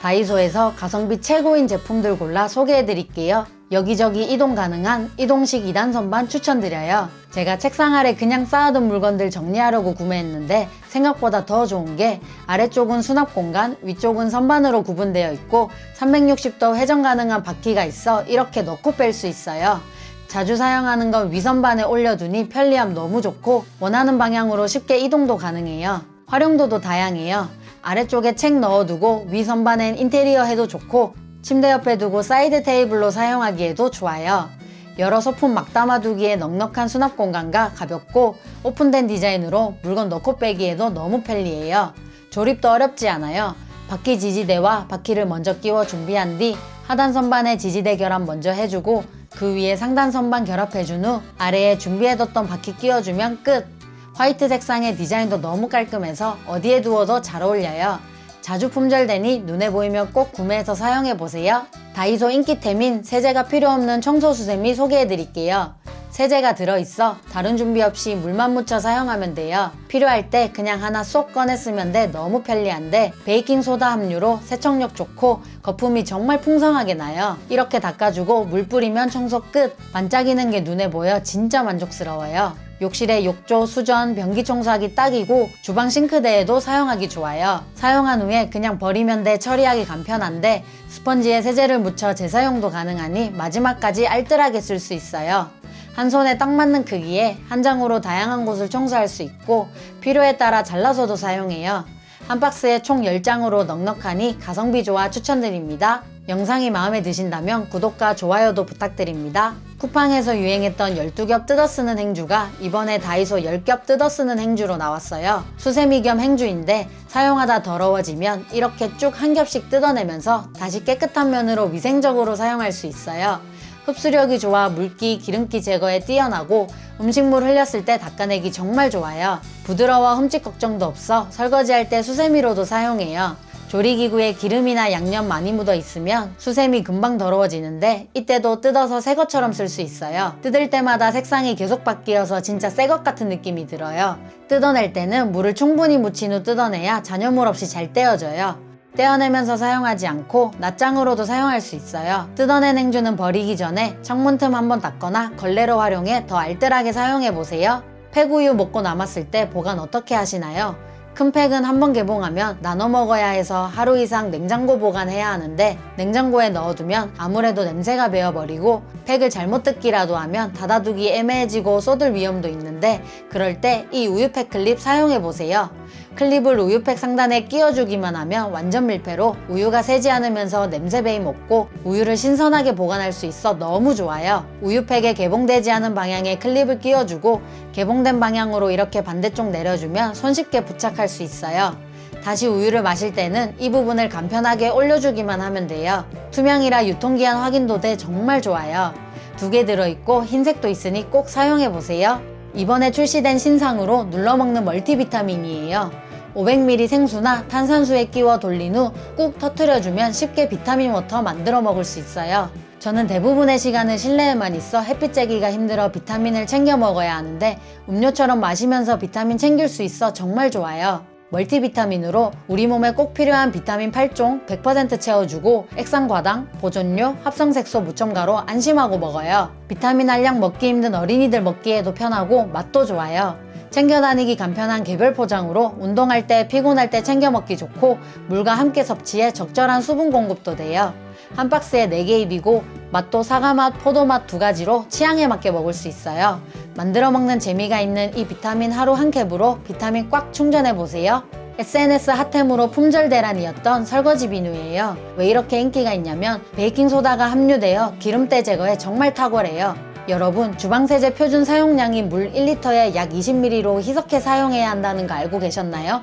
다이소에서 가성비 최고인 제품들 골라 소개해 드릴게요. 여기저기 이동 가능한 이동식 2단 선반 추천드려요. 제가 책상 아래 그냥 쌓아둔 물건들 정리하려고 구매했는데 생각보다 더 좋은 게 아래쪽은 수납 공간, 위쪽은 선반으로 구분되어 있고 360도 회전 가능한 바퀴가 있어 이렇게 넣고 뺄 수 있어요. 자주 사용하는 건 위선반에 올려두니 편리함 너무 좋고 원하는 방향으로 쉽게 이동도 가능해요. 활용도도 다양해요. 아래쪽에 책 넣어두고 위 선반엔 인테리어 해도 좋고 침대 옆에 두고 사이드 테이블로 사용하기에도 좋아요. 여러 소품 막 담아두기에 넉넉한 수납 공간과 가볍고 오픈된 디자인으로 물건 넣고 빼기에도 너무 편리해요. 조립도 어렵지 않아요. 바퀴 지지대와 바퀴를 먼저 끼워 준비한 뒤 하단 선반에 지지대 결합 먼저 해주고 그 위에 상단 선반 결합해준 후 아래에 준비해뒀던 바퀴 끼워주면 끝! 화이트 색상의 디자인도 너무 깔끔해서 어디에 두어도 잘 어울려요. 자주 품절되니 눈에 보이면 꼭 구매해서 사용해보세요. 다이소 인기템인 세제가 필요 없는 청소수세미 소개해드릴게요. 세제가 들어있어 다른 준비 없이 물만 묻혀 사용하면 돼요. 필요할 때 그냥 하나 쏙 꺼내 쓰면 돼 너무 편리한데 베이킹소다 함유로 세척력 좋고 거품이 정말 풍성하게 나요. 이렇게 닦아주고 물 뿌리면 청소 끝! 반짝이는 게 눈에 보여 진짜 만족스러워요. 욕실에 욕조, 수전, 변기 청소하기 딱이고 주방 싱크대에도 사용하기 좋아요. 사용한 후에 그냥 버리면 돼 처리하기 간편한데 스펀지에 세제를 묻혀 재사용도 가능하니 마지막까지 알뜰하게 쓸 수 있어요. 한 손에 딱 맞는 크기에 한 장으로 다양한 곳을 청소할 수 있고 필요에 따라 잘라서도 사용해요. 한 박스에 총 10장으로 넉넉하니 가성비 좋아 추천드립니다. 영상이 마음에 드신다면 구독과 좋아요도 부탁드립니다. 쿠팡에서 유행했던 12겹 뜯어 쓰는 행주가 이번에 다이소 10겹 뜯어 쓰는 행주로 나왔어요. 수세미 겸 행주인데 사용하다 더러워지면 이렇게 쭉 한 겹씩 뜯어내면서 다시 깨끗한 면으로 위생적으로 사용할 수 있어요. 흡수력이 좋아 물기, 기름기 제거에 뛰어나고 음식물 흘렸을 때 닦아내기 정말 좋아요. 부드러워 흠집 걱정도 없어 설거지할 때 수세미로도 사용해요. 조리기구에 기름이나 양념 많이 묻어 있으면 수세미 금방 더러워지는데 이때도 뜯어서 새 것처럼 쓸 수 있어요. 뜯을 때마다 색상이 계속 바뀌어서 진짜 새 것 같은 느낌이 들어요. 뜯어낼 때는 물을 충분히 묻힌 후 뜯어내야 잔여물 없이 잘 떼어져요. 떼어내면서 사용하지 않고 낱장으로도 사용할 수 있어요. 뜯어낸 행주는 버리기 전에 창문 틈 한번 닦거나 걸레로 활용해 더 알뜰하게 사용해 보세요. 팩우유 먹고 남았을 때 보관 어떻게 하시나요? 큰 팩은 한 번 개봉하면 나눠 먹어야 해서 하루 이상 냉장고 보관해야 하는데 냉장고에 넣어두면 아무래도 냄새가 배어버리고 팩을 잘못 뜯기라도 하면 닫아두기 애매해지고 쏟을 위험도 있는데 그럴 때 이 우유팩 클립 사용해 보세요. 클립을 우유팩 상단에 끼워주기만 하면 완전 밀폐로 우유가 새지 않으면서 냄새 배임 없고 우유를 신선하게 보관할 수 있어 너무 좋아요. 우유팩에 개봉되지 않은 방향에 클립을 끼워주고 개봉된 방향으로 이렇게 반대쪽 내려주면 손쉽게 부착 할 수 있어요. 다시 우유를 마실 때는 이 부분을 간편하게 올려주기만 하면 돼요. 투명이라 유통기한 확인도 돼 정말 좋아요. 두 개 들어있고 흰색도 있으니 꼭 사용해보세요. 이번에 출시된 신상으로 눌러먹는 멀티비타민이에요. 500ml 생수나 탄산수에 끼워 돌린 후 꾹 터트려주면 쉽게 비타민 워터 만들어 먹을 수 있어요. 저는 대부분의 시간을 실내에만 있어 햇빛 쬐기가 힘들어 비타민을 챙겨 먹어야 하는데 음료처럼 마시면서 비타민 챙길 수 있어 정말 좋아요. 멀티비타민으로 우리 몸에 꼭 필요한 비타민 8종 100% 채워주고 액상과당, 보존료, 합성색소 무첨가로 안심하고 먹어요. 비타민 한량 먹기 힘든 어린이들 먹기에도 편하고 맛도 좋아요. 챙겨 다니기 간편한 개별 포장으로 운동할 때 피곤할 때 챙겨 먹기 좋고 물과 함께 섭취해 적절한 수분 공급도 돼요. 한 박스에 4개 입이고 맛도 사과맛, 포도맛 두 가지로 취향에 맞게 먹을 수 있어요. 만들어 먹는 재미가 있는 이 비타민 하루 한 캡으로 비타민 꽉 충전해 보세요. SNS 핫템으로 품절 대란이었던 설거지 비누예요. 왜 이렇게 인기가 있냐면 베이킹소다가 함유되어 기름때 제거에 정말 탁월해요. 여러분 주방세제 표준 사용량이 물 1리터에 약 20ml로 희석해 사용해야 한다는 거 알고 계셨나요?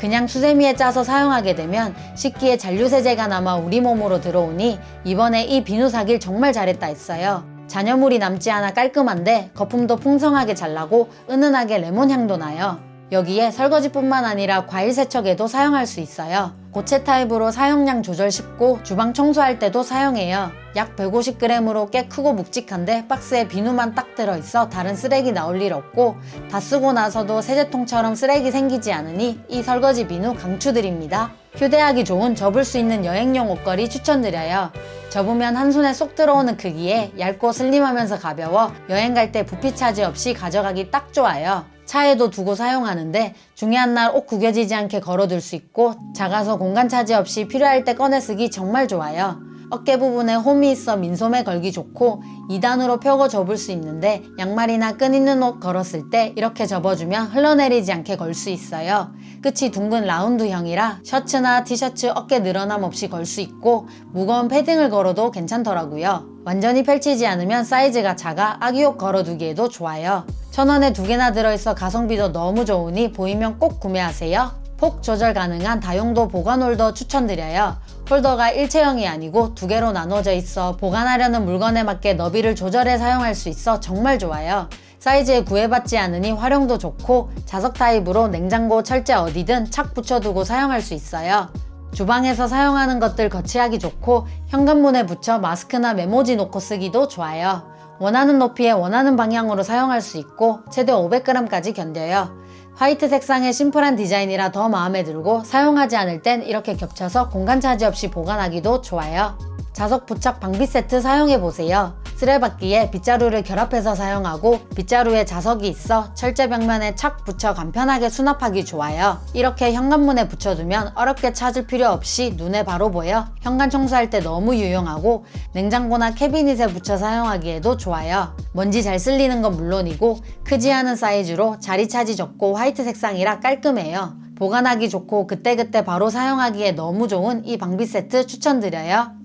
그냥 수세미에 짜서 사용하게 되면 식기에 잔류세제가 남아 우리 몸으로 들어오니 이번에 이 비누 사길 정말 잘했다 했어요. 잔여물이 남지 않아 깔끔한데 거품도 풍성하게 잘 나고 은은하게 레몬 향도 나요. 여기에 설거지뿐만 아니라 과일 세척에도 사용할 수 있어요. 고체 타입으로 사용량 조절 쉽고 주방 청소할 때도 사용해요. 약 150g으로 꽤 크고 묵직한데 박스에 비누만 딱 들어있어 다른 쓰레기 나올 일 없고 다 쓰고 나서도 세제통처럼 쓰레기 생기지 않으니 이 설거지 비누 강추드립니다. 휴대하기 좋은 접을 수 있는 여행용 옷걸이 추천드려요. 접으면 한 손에 쏙 들어오는 크기에 얇고 슬림하면서 가벼워 여행 갈 때 부피 차지 없이 가져가기 딱 좋아요. 차에도 두고 사용하는데 중요한 날 옷 구겨지지 않게 걸어둘 수 있고 작아서 공간 차지 없이 필요할 때 꺼내 쓰기 정말 좋아요. 어깨 부분에 홈이 있어 민소매 걸기 좋고 2단으로 펴고 접을 수 있는데 양말이나 끈 있는 옷 걸었을 때 이렇게 접어주면 흘러내리지 않게 걸 수 있어요. 끝이 둥근 라운드형이라 셔츠나 티셔츠 어깨 늘어남 없이 걸 수 있고 무거운 패딩을 걸어도 괜찮더라고요. 완전히 펼치지 않으면 사이즈가 작아 아기옷 걸어두기에도 좋아요. 천원에 두 개나 들어있어 가성비도 너무 좋으니 보이면 꼭 구매하세요. 폭 조절 가능한 다용도 보관 홀더 추천드려요. 홀더가 일체형이 아니고 두 개로 나눠져 있어 보관하려는 물건에 맞게 너비를 조절해 사용할 수 있어 정말 좋아요. 사이즈에 구애받지 않으니 활용도 좋고 자석 타입으로 냉장고, 철제 어디든 착 붙여두고 사용할 수 있어요. 주방에서 사용하는 것들 거치하기 좋고 현관문에 붙여 마스크나 메모지 놓고 쓰기도 좋아요. 원하는 높이에 원하는 방향으로 사용할 수 있고 최대 500g까지 견뎌요. 화이트 색상의 심플한 디자인이라 더 마음에 들고 사용하지 않을 땐 이렇게 겹쳐서 공간 차지 없이 보관하기도 좋아요. 자석 부착 방비 세트 사용해 보세요. 쓰레받기에 빗자루를 결합해서 사용하고 빗자루에 자석이 있어 철제 벽면에 착 붙여 간편하게 수납하기 좋아요. 이렇게 현관문에 붙여두면 어렵게 찾을 필요 없이 눈에 바로 보여 현관 청소할 때 너무 유용하고 냉장고나 캐비닛에 붙여 사용하기에도 좋아요. 먼지 잘 쓸리는 건 물론이고 크지 않은 사이즈로 자리 차지 적고 화이트 색상이라 깔끔해요. 보관하기 좋고 그때그때 바로 사용하기에 너무 좋은 이 방비 세트 추천드려요.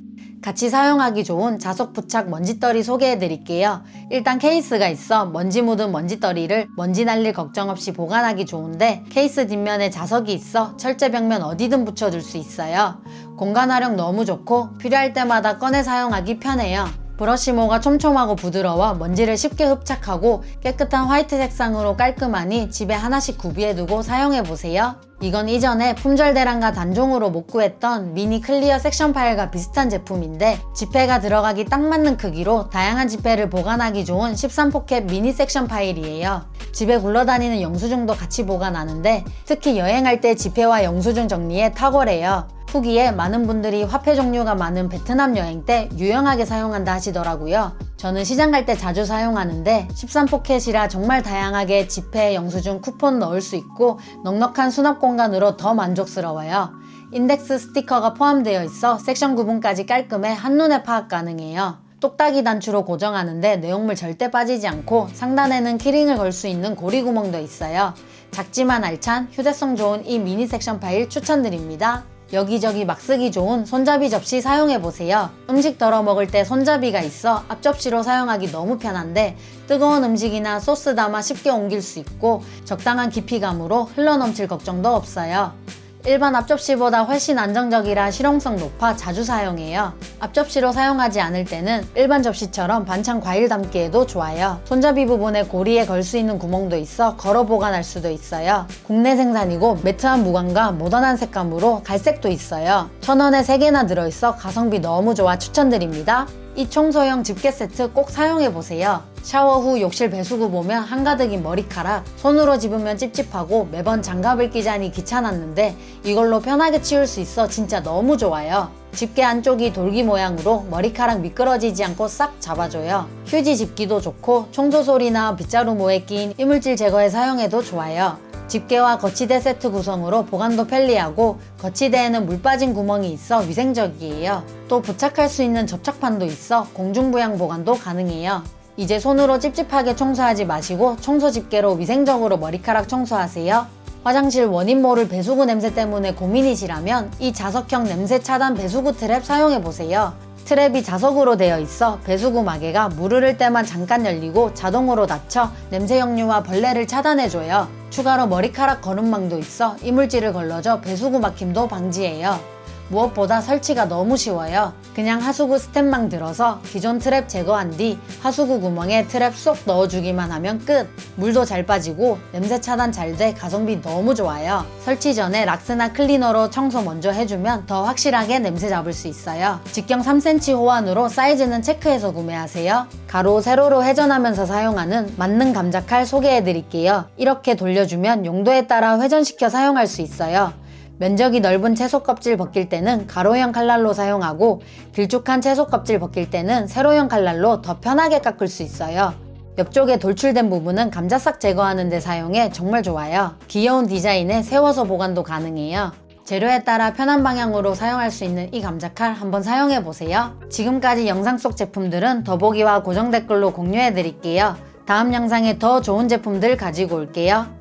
같이 사용하기 좋은 자석 부착 먼지떨이 소개해 드릴게요. 일단 케이스가 있어 먼지 묻은 먼지떨이를 먼지 날릴 걱정 없이 보관하기 좋은데 케이스 뒷면에 자석이 있어 철제 벽면 어디든 붙여둘 수 있어요. 공간 활용 너무 좋고 필요할 때마다 꺼내 사용하기 편해요. 브러쉬모가 촘촘하고 부드러워 먼지를 쉽게 흡착하고 깨끗한 화이트 색상으로 깔끔하니 집에 하나씩 구비해두고 사용해보세요. 이건 이전에 품절 대란과 단종으로 못 구했던 미니 클리어 섹션 파일과 비슷한 제품인데 지폐가 들어가기 딱 맞는 크기로 다양한 지폐를 보관하기 좋은 13포켓 미니 섹션 파일이에요. 집에 굴러다니는 영수증도 같이 보관하는데 특히 여행할 때 지폐와 영수증 정리에 탁월해요. 후기에 많은 분들이 화폐 종류가 많은 베트남 여행 때 유용하게 사용한다 하시더라고요. 저는 시장 갈 때 자주 사용하는데 13포켓이라 정말 다양하게 지폐, 영수증, 쿠폰 넣을 수 있고 넉넉한 수납 공간으로 더 만족스러워요. 인덱스 스티커가 포함되어 있어 섹션 구분까지 깔끔해 한눈에 파악 가능해요. 똑딱이 단추로 고정하는데 내용물 절대 빠지지 않고 상단에는 키링을 걸 수 있는 고리 구멍도 있어요. 작지만 알찬 휴대성 좋은 이 미니 섹션 파일 추천드립니다. 여기저기 막 쓰기 좋은 손잡이 접시 사용해보세요. 음식 덜어 먹을 때 손잡이가 있어 앞접시로 사용하기 너무 편한데 뜨거운 음식이나 소스 담아 쉽게 옮길 수 있고 적당한 깊이감으로 흘러넘칠 걱정도 없어요. 일반 앞접시보다 훨씬 안정적이라 실용성 높아 자주 사용해요. 앞접시로 사용하지 않을 때는 일반 접시처럼 반찬 과일 담기에도 좋아요. 손잡이 부분에 고리에 걸 수 있는 구멍도 있어 걸어 보관할 수도 있어요. 국내 생산이고 매트한 무광과 모던한 색감으로 갈색도 있어요. 천 원에 3개나 들어있어 가성비 너무 좋아 추천드립니다. 이 청소형 집게 세트 꼭 사용해보세요. 샤워 후 욕실 배수구 보면 한가득인 머리카락, 손으로 집으면 찝찝하고 매번 장갑을 끼자니 귀찮았는데 이걸로 편하게 치울 수 있어 진짜 너무 좋아요. 집게 안쪽이 돌기 모양으로 머리카락 미끄러지지 않고 싹 잡아줘요. 휴지 집기도 좋고 청소솔이나 빗자루 모에 낀 이물질 제거에 사용해도 좋아요. 집게와 거치대 세트 구성으로 보관도 편리하고 거치대에는 물 빠진 구멍이 있어 위생적이에요. 또 부착할 수 있는 접착판도 있어 공중부양 보관도 가능해요. 이제 손으로 찝찝하게 청소하지 마시고 청소 집게로 위생적으로 머리카락 청소하세요. 화장실 원인 모를 배수구 냄새 때문에 고민이시라면 이 자석형 냄새 차단 배수구 트랩 사용해보세요. 트랩이 자석으로 되어 있어 배수구 마개가 물을 흐를 때만 잠깐 열리고 자동으로 닫혀 냄새 역류와 벌레를 차단해줘요. 추가로 머리카락 거름망도 있어 이물질을 걸러줘 배수구 막힘도 방지해요. 무엇보다 설치가 너무 쉬워요. 그냥 하수구 스텝망 들어서 기존 트랩 제거한 뒤 하수구 구멍에 트랩 쏙 넣어주기만 하면 끝! 물도 잘 빠지고 냄새 차단 잘 돼 가성비 너무 좋아요. 설치 전에 락스나 클리너로 청소 먼저 해주면 더 확실하게 냄새 잡을 수 있어요. 직경 3cm 호환으로 사이즈는 체크해서 구매하세요. 가로, 세로로 회전하면서 사용하는 맞는 감자칼 소개해드릴게요. 이렇게 돌려주면 용도에 따라 회전시켜 사용할 수 있어요. 면적이 넓은 채소 껍질 벗길 때는 가로형 칼날로 사용하고 길쭉한 채소 껍질 벗길 때는 세로형 칼날로 더 편하게 깎을 수 있어요. 옆쪽에 돌출된 부분은 감자싹 제거하는 데 사용해 정말 좋아요. 귀여운 디자인에 세워서 보관도 가능해요. 재료에 따라 편한 방향으로 사용할 수 있는 이 감자칼 한번 사용해 보세요. 지금까지 영상 속 제품들은 더보기와 고정 댓글로 공유해 드릴게요. 다음 영상에 더 좋은 제품들 가지고 올게요.